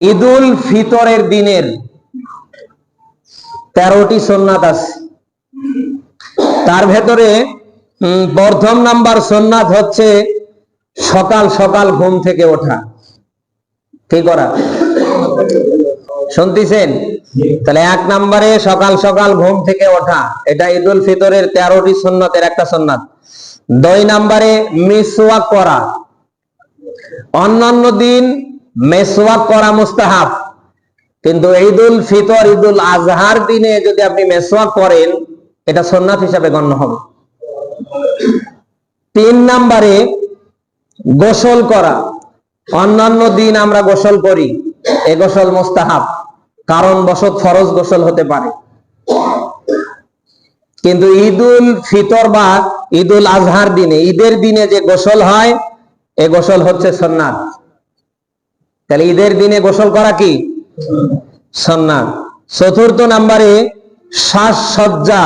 ঈদুল ফিতরের দিনের তেরোটি সোননাথ আছে। তার ভেতরে প্রথম নাম্বার সোননাথ হচ্ছে সকাল সকাল ঘুম থেকে ওঠা। কি করা? শুনতেছেন? তাহলে এক নম্বরে সকাল সকাল ঘুম থেকে ওঠা, এটা ঈদুল ফিতরের তেরোটি সুন্নতের একটা সুন্নাত দুই নম্বরে মিসওয়াক করা অন্যান্য দিন মেসওয়াক করা মুস্তাহাব। কিন্তু ঈদুল ফিতর, ঈদুল আজহার দিনে যদি আপনি মেসওয়াক করেন, এটা সুন্নাত হিসাবে গণ্য হবে। তিন নম্বরে গোসল করা। অন্যান্য দিন আমরা গোসল করি, এ গোসল মোস্তাহাব। কারণ বশত ফরজ গোসল হতে পারে। কিন্তু ঈদুল ফিতর বা ঈদুল আজহার দিনে, ঈদের দিনে যে গোসল হয়, এ গোসল হচ্ছে সন্ন্যাত তাহলে ঈদের দিনে গোসল করা কি? সন্ন্যাত চতুর্থ নাম্বারে সাজসজ্জা,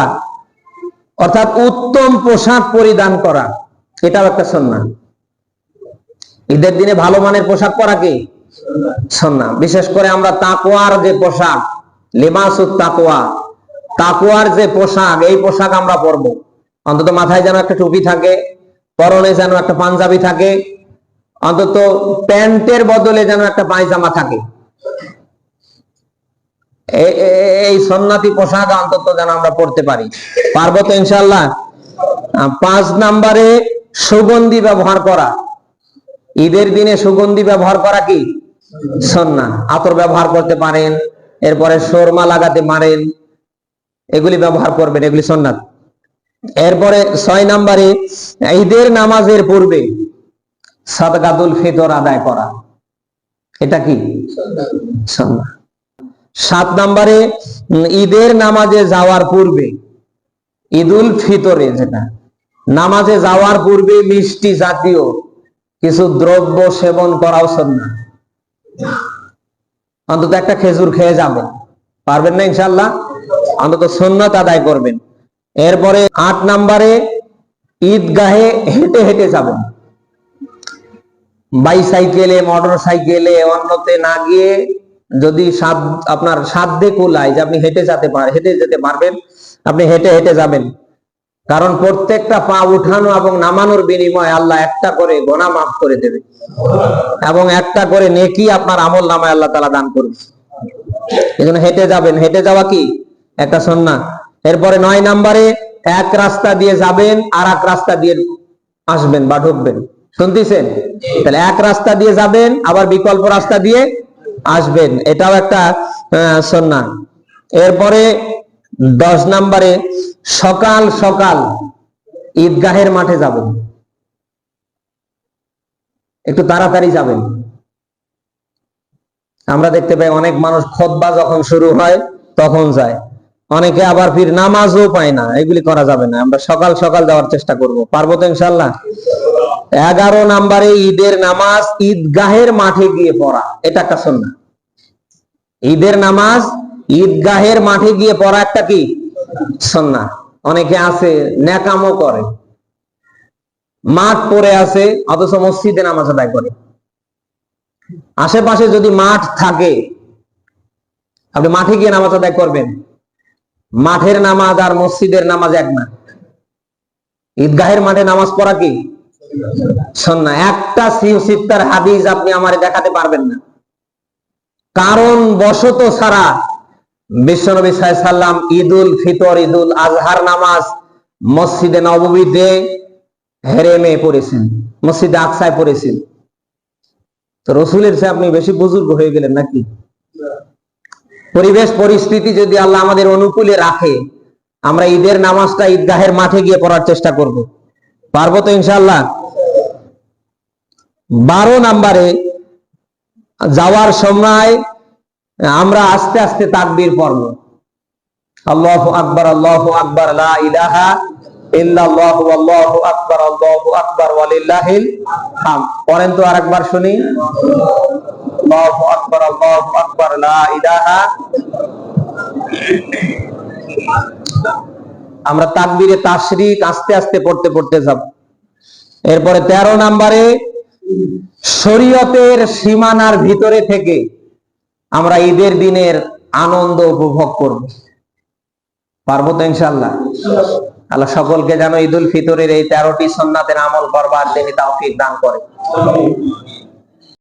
অর্থাৎ উত্তম পোশাক পরিধান করা। এটাও একটা সন্ন্যাত ঈদের দিনে ভালো মানের পোশাক পরা কি? সন্না। বিশেষ করে আমরা তাকুয়ার যে পোশাক লিমাসুত তাকুয়া তাকুয়ার যে পোশাক, এই পোশাক আমরা পরবো। অন্তত মাথায় যেন একটা টুপি থাকে, পরনে যেন একটা পাঞ্জাবি থাকে অন্তত প্যান্টের বদলে যেন একটা পায়জামা থাকে। এই সন্ন্যাতি পোশাক অন্তত যেন আমরা পড়তে পারি। পারব তো ইনশাল্লাহ পাঁচ নাম্বারে সুগন্ধি ব্যবহার করা। ঈদের দিনে সুগন্ধি ব্যবহার করা কি? সন্না। আতর ব্যবহার করতে পারেন, এরপরে সোরমা লাগাতে পারেন। এগুলি ব্যবহার করবেন, এগুলি সন্ন্যাত। এরপরে ছয় নাম্বারে ঈদের নামাজের পূর্বে সাদকাতুল ফিতর আদায় করা। এটা কি? সাত নম্বরে ঈদের নামাজে যাওয়ার পূর্বে, ঈদুল ফিতরে যেটা, নামাজে যাওয়ার পূর্বে মিষ্টি জাতীয় কিছু দ্রব্য সেবন করাও সন্না অন্তত একটা খেজুর খেয়ে যাবেন। পারবেন না ইনশাল্লাহ অন্তত সন্ন্যত আদায় করবেন। এরপরে আট নাম্বারে, ঈদগাহে হেঁটে হেঁটে যাবেন। বাইসাইকেলে মোটর সাইকেলে অন্যতে না গিয়ে যদি সাদ আপনার সাধ্যে কুলায় যে আপনি হেঁটে যেতে পার, হেঁটে যেতে পারবেন, আপনি হেঁটে হেঁটে যাবেন। কারণ প্রত্যেকটা পা উঠানো এবং নামানোর বিনিময়ে আল্লাহ একটা করে গোনা মাফ করে দেবে। এবং একটা করে নেকি আপনার আমল নামায় আল্লাহ তালা দান করবে। এই জন্য হেঁটে যাবেন। হেঁটে যাওয়া কি? একটা সন্না। এরপরে নয় নাম্বারে, এক রাস্তা দিয়ে যাবেন আর এক রাস্তা দিয়ে আসবেন বা ঢুকবেন। শুনতেছেন? তাহলে এক রাস্তা দিয়ে যাবেন, আবার বিকল্প রাস্তা দিয়ে আসবেন। এটাও একটা সন্না। এরপরে দশ নাম্বারে, সকাল সকাল ঈদগাহের মাঠে যাবেন। একটু তাড়াতাড়ি যাবেন। আমরা দেখতে পাই অনেক মানুষ খোদবা যখন শুরু হয়, তখন যায়। অনেকে আবার ফির নামাজও পায় না, এগুলি করা যাবে না। আমরা সকাল সকাল যাওয়ার চেষ্টা করব। পারব তো ইনশাল্লাহ এগারো নাম্বারে ঈদের নামাজ ঈদগাহের মাঠে গিয়ে পড়া, এটা একটা সন্না ঈদের নামাজ ঈদগাহের মাঠে গিয়ে পড়া একটা কি? সন্না অনেকে আছে, ন্যাকামো করে। মাঠ পড়ে আছে, অথচ মসজিদে নামাজ আদায় করে। আশেপাশে যদি মাঠ থাকে, আপনি মাঠে গিয়ে নামাজ আদায় করবেন। মাঠের নামাজ আর মসজিদের নামাজ এক না ঈদগাহের মাঠে নামাজ পড়া কি? সন্না একটা সিত্তার হাদিস আপনি আমারে দেখাতে পারবেন না। কারণ বশত ছাড়া বিশ্বনবী সাল্লাম ঈদুল ফিতর, ঈদুল আজহার নামাজ মসজিদে নববীতে হেরেমে পড়েছেন, মসজিদে আকসায় পড়েছেন। তো রসুলের সে আপনি বেশি বুজুর্গ হয়ে গেলেন নাকি? পরিবেশ পরিস্থিতি যদি আল্লাহ আমাদের অনুকূলে রাখে, আমরা ঈদের নামাজটা ঈদগাহের মাঠে গিয়ে পড়ার চেষ্টা করব। পারব তো ইনশাল্লাহ বারো নাম্বারে, যাওয়ার সময় আমরা আস্তে আস্তে তাকবির পড়ব। আল্লাহ আকবর আল্লাহ আকবর ইলাহা পড়েন তো আরেকবার শুনি। আমরা তাকবীরে তাশরিক আস্তে আস্তে পড়তে পড়তে যাব। এরপরে তেরো নাম্বারে, শরীয়তের সীমানার ভিতরে থেকে আমরা ঈদের দিনের আনন্দ উপভোগ করব। পারব তো ইনশাল্লাহ আল্লাহ সকলকে যেন ঈদুল ফিতরের এই তেরোটি সন্ন্যাতের আমল করবার তিনি তাওফিক দান করে